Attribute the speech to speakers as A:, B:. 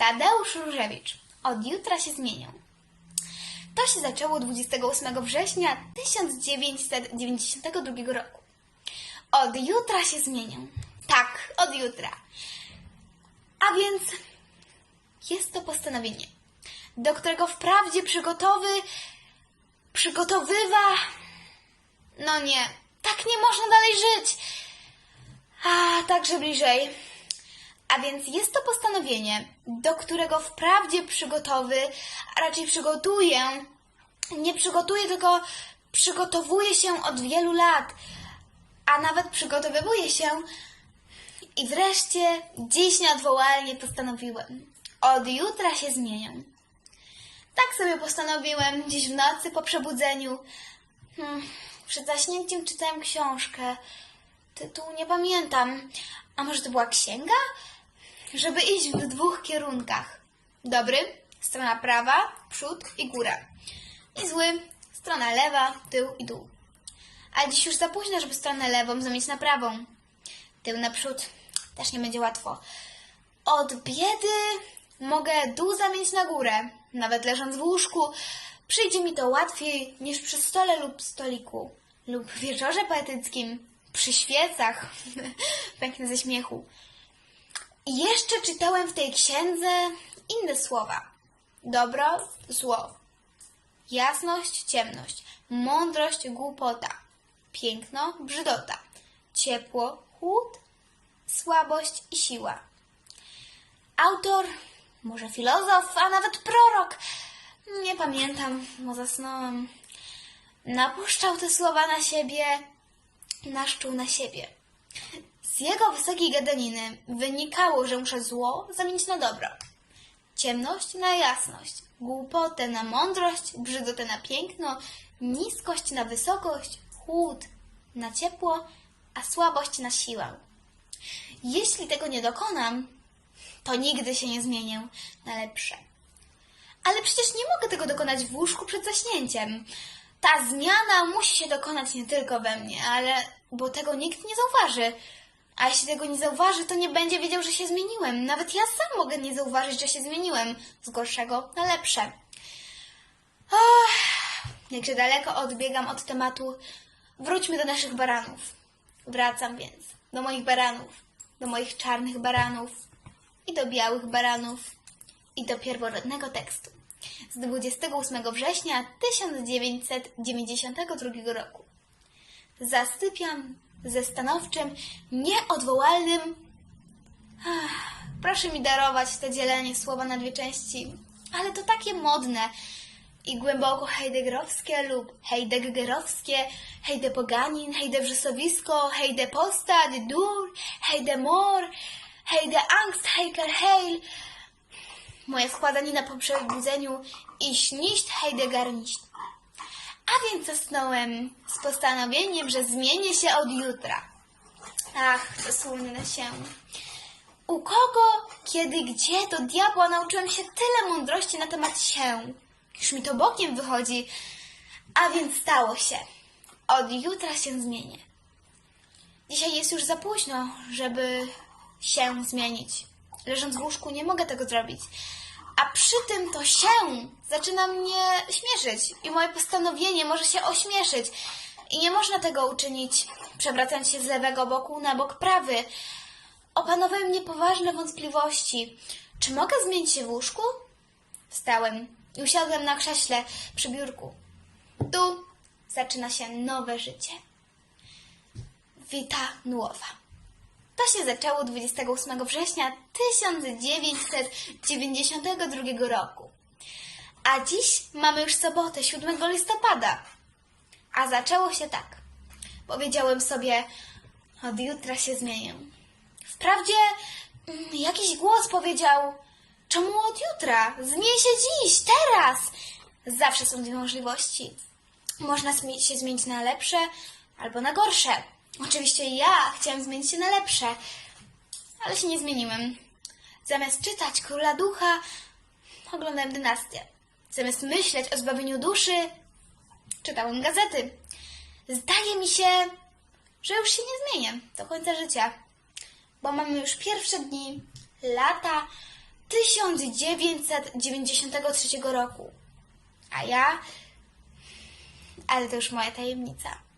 A: Tadeusz Różewicz. Od jutra się zmienią. To się zaczęło 28 września 1992 roku. Od jutra się zmienią. Tak, od jutra. A więc jest to postanowienie, do którego wprawdzie przygotowy, przygotowywa. No nie, tak nie można dalej żyć. A także bliżej. A więc jest to postanowienie, do którego wprawdzie przygotowy, a raczej przygotuję, nie przygotuję, tylko przygotowuję się od wielu lat, a nawet przygotowywuję się i wreszcie dziś nieodwołalnie postanowiłem. Od jutra się zmienią. Tak sobie postanowiłem dziś w nocy po przebudzeniu. Hmm, przed zaśnięciem czytałem książkę. Tytuł nie pamiętam. A może to była księga? Żeby iść w dwóch kierunkach. Dobry, strona prawa, przód i góra. I zły, strona lewa, tył i dół. Ale dziś już za późno, żeby stronę lewą zamienić na prawą. Tył naprzód też nie będzie łatwo. Od biedy mogę dół zamienić na górę. Nawet leżąc w łóżku, przyjdzie mi to łatwiej niż przy stole lub stoliku. Lub wieczorze poetyckim, przy świecach. Pęknę ze śmiechu. Jeszcze czytałem w tej księdze inne słowa. Dobro, zło. Jasność, ciemność. Mądrość, głupota. Piękno, brzydota. Ciepło, chłód. Słabość i siła. Autor, może filozof, a nawet prorok. Nie pamiętam, bo zasnąłem. Napuszczał te słowa na siebie, naszczuł na siebie. Z jego wysokiej gadaniny wynikało, że muszę zło zamienić na dobro. Ciemność na jasność, głupotę na mądrość, brzydotę na piękno, niskość na wysokość, chłód na ciepło, a słabość na siłę. Jeśli tego nie dokonam, to nigdy się nie zmienię na lepsze. Ale przecież nie mogę tego dokonać w łóżku przed zaśnięciem. Ta zmiana musi się dokonać nie tylko we mnie, ale bo tego nikt nie zauważy. A jeśli tego nie zauważy, to nie będzie wiedział, że się zmieniłem. Nawet ja sam mogę nie zauważyć, że się zmieniłem z gorszego na lepsze. Jakże daleko odbiegam od tematu, wróćmy do naszych baranów. Wracam więc do moich baranów, do moich czarnych baranów i do białych baranów i do pierworodnego tekstu z 28 września 1992 roku. Zasypiam ze stanowczym, nieodwołalnym. Ach, proszę mi darować te dzielenie słowa na dwie części, ale to takie modne i głęboko heideggerowskie lub heideggerowskie, hejde poganin, hejde wrzosowisko, hejde postać, dur, hejde mor, hejde angst, heiker heil. Moja składanina po przebudzeniu iść Heidegger nicht. A więc zasnąłem z postanowieniem, że zmienię się od jutra. Ach, to słynne się. U kogo, kiedy, gdzie do diabła nauczyłem się tyle mądrości na temat się. Już mi to bokiem wychodzi. A więc stało się. Od jutra się zmienię. Dzisiaj jest już za późno, żeby się zmienić. Leżąc w łóżku nie mogę tego zrobić. A przy tym to się zaczyna mnie śmieszyć i moje postanowienie może się ośmieszyć. I nie można tego uczynić, przewracając się z lewego boku na bok prawy. Opanowały mnie poważne wątpliwości. Czy mogę zmienić się w łóżku? Wstałem i usiadłem na krześle przy biurku. Tu zaczyna się nowe życie. Wita Nułowa. To się zaczęło 28 września 1992 roku. A dziś mamy już sobotę, 7 listopada. A zaczęło się tak. Powiedziałem sobie, od jutra się zmienię. Wprawdzie mm, jakiś głos powiedział, czemu od jutra? Zmień się dziś, teraz. Zawsze są dwie możliwości. Można się zmienić na lepsze albo na gorsze. Oczywiście ja chciałem zmienić się na lepsze, ale się nie zmieniłem. Zamiast czytać Króla Ducha, oglądałem dynastię. Zamiast myśleć o zbawieniu duszy, czytałem gazety. Zdaje mi się, że już się nie zmienię do końca życia, bo mamy już pierwsze dni, lata, 1993 roku. A ja. Ale to już moja tajemnica.